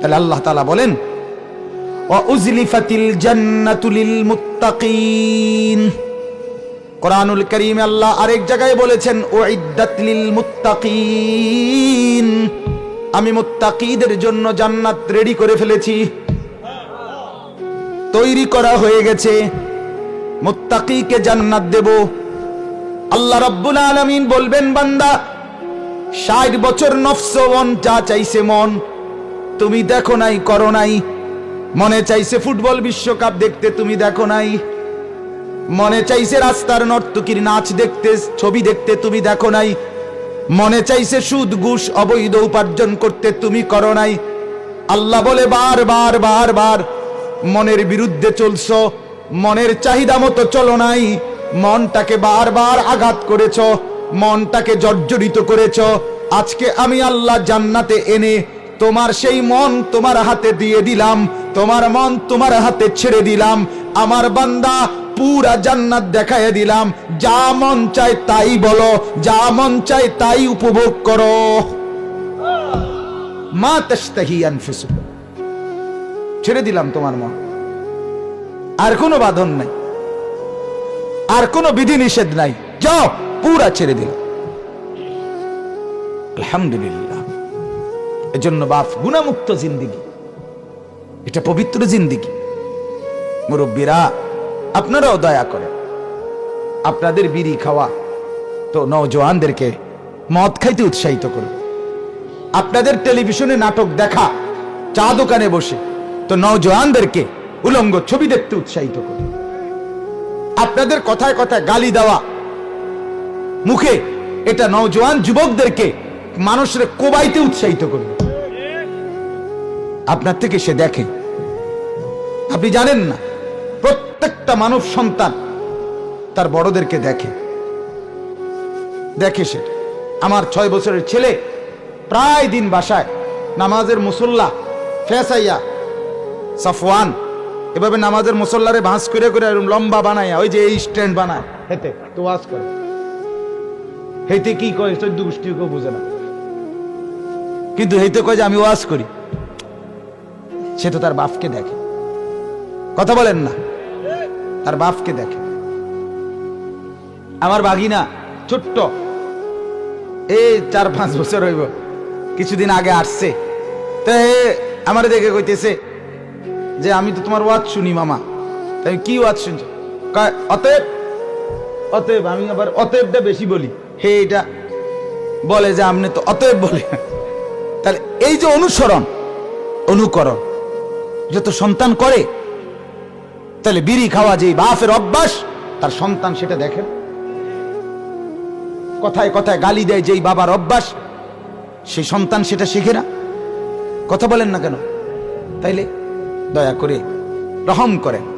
তাহলে আল্লাহ তাআলা বলেন ওয়াউজলিফাতিল জান্নাতু লিল মুত্তাকিন। কোরআনুল আল্লাহ আরেক জায়গায় বলেছেন, উইদ্দাত লিল মুত্তাকিন। আমি মুত্তাকিদের জন্য জান্নাত রেডি করে ফেলেছি। তৈরি করা হয়ে গেছে। মুত্তাকিকে জান্নাত দেব। আল্লাহ রাব্বুল আলামিন বলবেন, বান্দা, ষাট বছর নফস মন, যা চাইছে মন। তুমি দেখো নাই, করো নাই। মনে চাইছে ফুটবল বিশ্বকাপ দেখতে, তুমি দেখো নাই। মনে চাইছে রাস্তার নর্তকীর নাচ দেখতে, ছবি দেখতে, তুমি দেখো নাই। মনে চাইছে সুদ, ঘুষ, অবৈধ উপার্জন করতে, তুমি করো নাই। আল্লাহ বলে, বার বার বার বার, মনের বিরুদ্ধে চলছো। মনের চাহিদা মতো চলো নাই। মনটাকে বারবার আঘাত করেছ। মনটাকে জর্জরিত করেছ। আজকে আমি আল্লাহ জান্নাতে এনে তোমার সেই মন তোমার হাতে দিয়ে দিলাম, তোমার মন তোমার হাতে ছেড়ে দিলাম, আমার বান্দা পুরা জান্নাত দেখায় দিলাম, যা মন চায় তাই বলো, যা মন চায় তাই উপভোগ করো। মা তাস্তাহি আনফুসুকুম। ছেড়ে দিলাম তোমার মন। আর কোনো বাঁধন নাই। আর কোনো বিধি নিষেধ নাই। যাও, পুরা ছেড়ে দিলাম। আলহামদুলিল্লাহ। এজন্য বাপ, গুণামুক্ত জিন্দিগি। এটা পবিত্র জিন্দিগি। মুরব্বীরা, আপনারাও দয়া করেন। আপনাদের বিড়ি খাওয়া তো নওজোয়ানদেরকে মদ খাইতে উৎসাহিত করবে আপনাদের টেলিভিশনে নাটক দেখা, চা দোকানে বসে তো নওজোয়ানদেরকে উলঙ্গ ছবি দেখতে উৎসাহিত করবে আপনাদের কথায় কথায় গালি দেওয়া, মুখে এটা নওজোয়ান যুবকদেরকে মানুষের কোবাইতে উৎসাহিত করবে আপনার থেকে সে দেখে। আপনি জানেন না, প্রত্যেকটা মানব সন্তান তার বড়দেরকে দেখে। দেখে সে, আমার ছয় বছরের ছেলে প্রায় দিন বাসায়, নামাজের মুসল্লা, ফেসাইয়া, সাফওয়ান, এভাবে নামাজের মুসল্লারে ভাঁজ করে করে লম্বা বানাইয়া, ওই যে এই স্ট্যান্ড বানায় হেতে তো ওয়াজ করে। হেতে কি কয় চোদ্দ গোষ্ঠী কেউ বুঝে না। কিন্তু হেতে কয় যে আমি ওয়াজ করি। সে তো তার বাপকে দেখে। কথা বলেন না, তার বাপকে দেখে। আমার বাঘিনা ছোট্ট এই চার পাঁচ বছর হইব, কিছুদিন আগে আসছে। তো আমার দেখে কইতেছে যে, আমি তো তোমার ওয়াজ শুনি মামা। তাই কি ওয়াজ শুনছো? অতএব অতএব আমি আবার অতএবটা বেশি বলি। হে, এটা বলে যে আপনি তো অতএব বলে তাহলে এই যে অনুসরণ, অনুকরণ যত সন্তান করে, তাহলে বিড়ি খাওয়া যে বাপের অভ্যাস, তার সন্তান সেটা দেখে। কথায় কথায় গালি দেয় যেই বাবার অভ্যাস সেই সন্তান সেটা শিখে না। কথা বলেন না কেন? তাইলে দয়া করে রহম করেন।